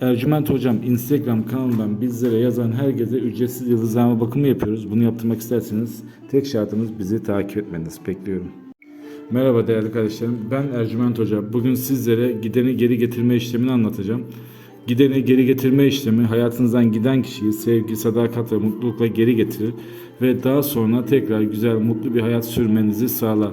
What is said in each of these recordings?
Ercüment Hocam Instagram kanalından bizlere yazan herkese ücretsiz yıldızlama bakımı yapıyoruz. Bunu yaptırmak isterseniz tek şartımız bizi takip etmeniz. Bekliyorum. Merhaba değerli kardeşlerim. Ben Ercüment Hoca. Bugün sizlere gideni geri getirme işlemini anlatacağım. Gideni geri getirme işlemi hayatınızdan giden kişiyi sevgi, sadakat ve mutlulukla geri getirir ve daha sonra tekrar güzel, mutlu bir hayat sürmenizi sağlar.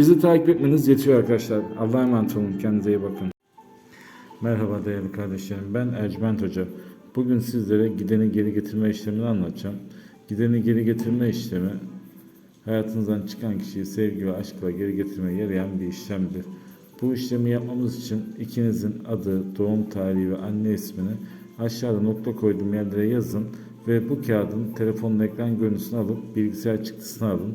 Bizi takip etmeniz yetiyor arkadaşlar. Allah'a emanet olun. Kendinize iyi bakın. Merhaba değerli kardeşlerim. Ben Ercüment Hoca. Bugün sizlere gideni geri getirme işlemini anlatacağım. Gideni geri getirme işlemi hayatınızdan çıkan kişiyi sevgi ve aşkla geri getirmeye yarayan bir işlemdir. Bu işlemi yapmamız için ikinizin adı, doğum tarihi ve anne ismini aşağıda nokta koyduğum yerlere yazın ve bu kağıdın telefonun ekran görüntüsünü alıp bilgisayar çıktısını alın.